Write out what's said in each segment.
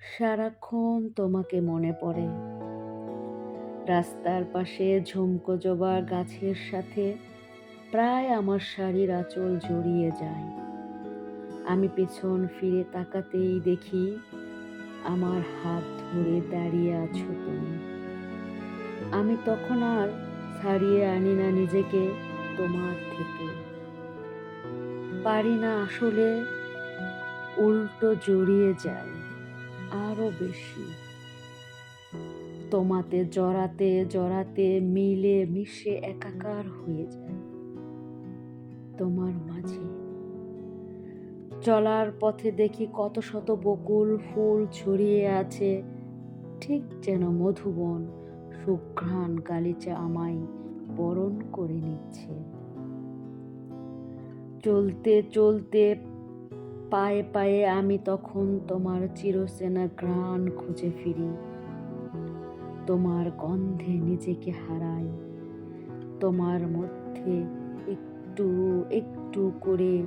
সারাক্ষণ তোমাকে মনে পড়ে। রাস্তার পাশে ঝুমকো জবা গাছের সাথে প্রায় আমার শাড়ির আঁচল জড়িয়ে যায়। আমি পেছন ফিরে তাকাতেই দেখি আমার হাত ধরে দাঁড়িয়ে আছো তুমি। আমি তখন আর ছাড়িয়ে আনি না নিজেকে তোমার থেকে। পারি না আসলে উল্টো জড়িয়ে যায়। আরও বেশি। তোমাতে জড়াতে জড়াতে, মিলে, মিশে একাকার হয়ে যায়। তোমার মাঝে। চলার পথে দেখি কত শত বকুল ফুল ছড়িয়ে আছে। ঠিক যেন মধুবন সুঘ্রাণ গালিচা আমায় বরণ করে নিচ্ছে। চলতে চলতে পায়ে পায়ে আমি তখন তোমার চিরসেনা গ্রাণ খুঁজে ফিরি। তোমার গন্ধে নিজেকে হারাই। তোমার মধ্যে একটু একটু করে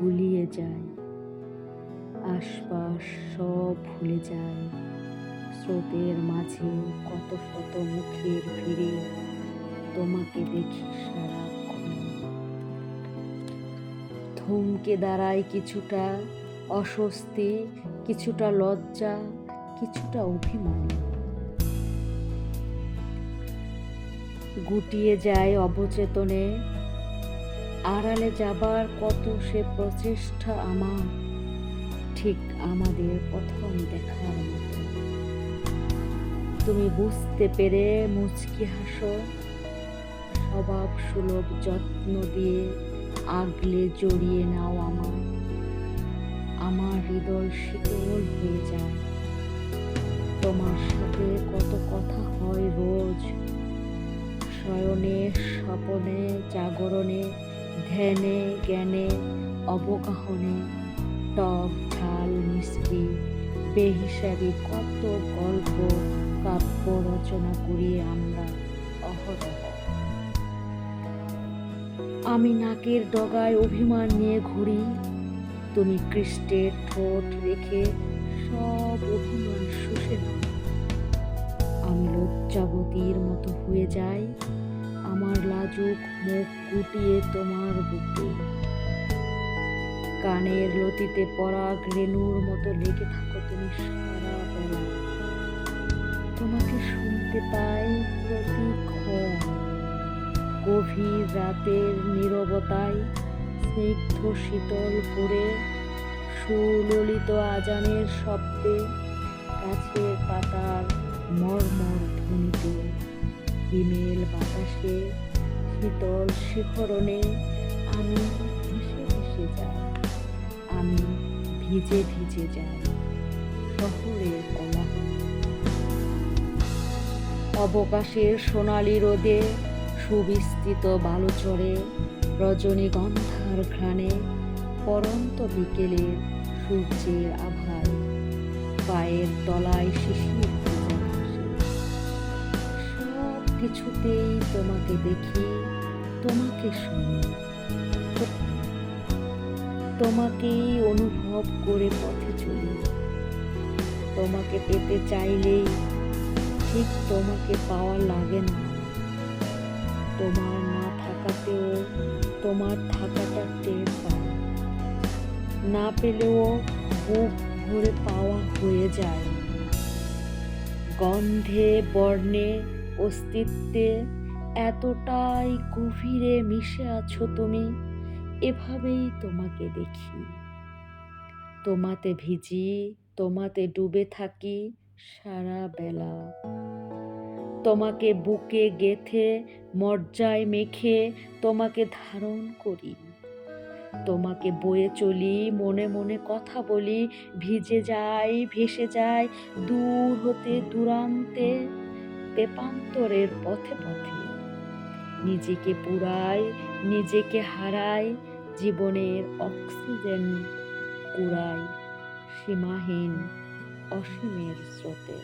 গুলিয়ে যায় আশপাশ সব ভুলে যায় স্রোতের মাঝে কত শত মুখের ভিড়ে তোমাকে দেখি সারাক্ষণ থমকে দাঁড়ায় কিছুটা অস্বস্তি, কিছুটা লজ্জা, কিছুটা অভিমান। গুটিয়ে যায় অবচেতনে, আড়ালে যাবার কত সে প্রচেষ্টা আমার, ঠিক আমাদের প্রথম দেখার মতো। তুমি বুঝতে পেরে মুচকি হাসো স্বভাব সুলভ যত্ন দিয়ে আগলে জড়িয়ে নাও আমার। আমার হৃদয় শীতল হয়ে যায়। তোমার সাথে কত কথা হয় রোজ। শয়নে, স্বপনে, জাগরণে, ধ্যানে, জ্ঞানে, অবগাহনে, টক, ঝাল, মিষ্টি, বেহিসাবি, কত গল্প, কাব্য রচনা করি আমরা অহরহ। আমি নাকের ডগায় অভিমান নিয়ে ঘুরি। তুমি কৃষ্টের ঠোঁট রেখে সব অভিমান শুষে নাও। আমি লজ্জাবতীর মতো হয়ে যাই। আমার লাজুক মুখ গুটিয়ে তোমার বুকে। কানের লতিতে পরাগ রেণুর মতো লেগে থাকো তুমি সারা বেলা। তোমাকে শুনতে পাই প্রতিক্ষণ। গভীর রাতের নীরবতায় স্নিগ্ধ শীতল করে সুললিত আজানের শব্দে গাছের পাতার মর্মর ধ্বনিতে হিমেল বাতাসে শীতল শিখরণে আমি ভেসে ভেসে যাই। আমি ভিজে ভিজে যাই শহরের কোলাহল। অবকাশের সোনালি রোদে সুবিস্তৃত বালুচরে, রজনীগন্ধার ঘ্রাণে, পরন্ত বিকেলের সূর্যের আভায়, পায়ের তলায় শিশির কিছুতেই তোমাকে দেখি, তোমাকে শুনি। তোমাকেই অনুভব করে পথে চলি। তোমাকে পেতে চাইলেই ঠিক তোমাকে পাওয়া লাগে না। তোমার না থাকাতেও, তোমার থাকাটা টের পাই না পেলেও বুক ভরে পাওয়া হয়ে যায়। গন্ধে, বর্ণে, অস্তিত্বে এতটাই গভীরে মিশে আছো তুমি, এভাবেই তোমাকে দেখি। তোমাতে ভিজি, তোমাতে ডুবে থাকি সারা বেলা। তোমাকে বুকে গেথে মর্যায় মেখে তোমাকে ধারণ করি। তোমাকে বয়ে চলি, মনে মনে কথা বলি, ভিজে যাই, ভেসে যাই, দূর হতে দূরান্তে, তেপান্তরের পথে পথে। নিজেকে পুরাই, নিজেকে হারাই, জীবনের অক্সিজেন কুড়াই, সীমাহীন অসীমের স্রোতে।